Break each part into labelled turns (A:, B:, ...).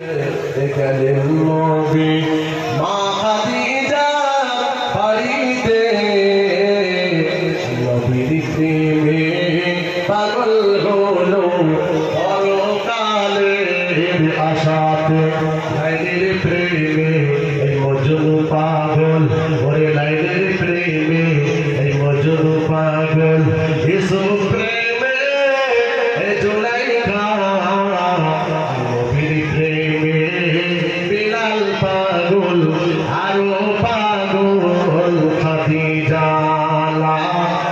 A: এখানে নবী মা খাদিজা বাড়িতে। নবীর পাগল হলো পরকালের আশাতে। প্রেমে এই মজনু পাগল, ওরে লাইলের প্রেমে এই মজনু পাগল। ইসু প্রেমে এই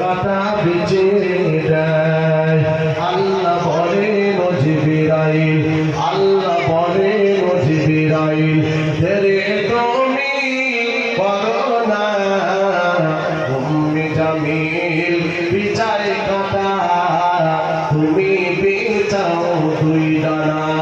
A: সদা বেঁচে দেয়। আল্লাহ বলে নজিবিরাইল আল্লাহ বলে নজিবিরাইল ধরে তুমি করোনা তুমি জামিল, বিচারে কথা তুমি বিচাও দুই দানা।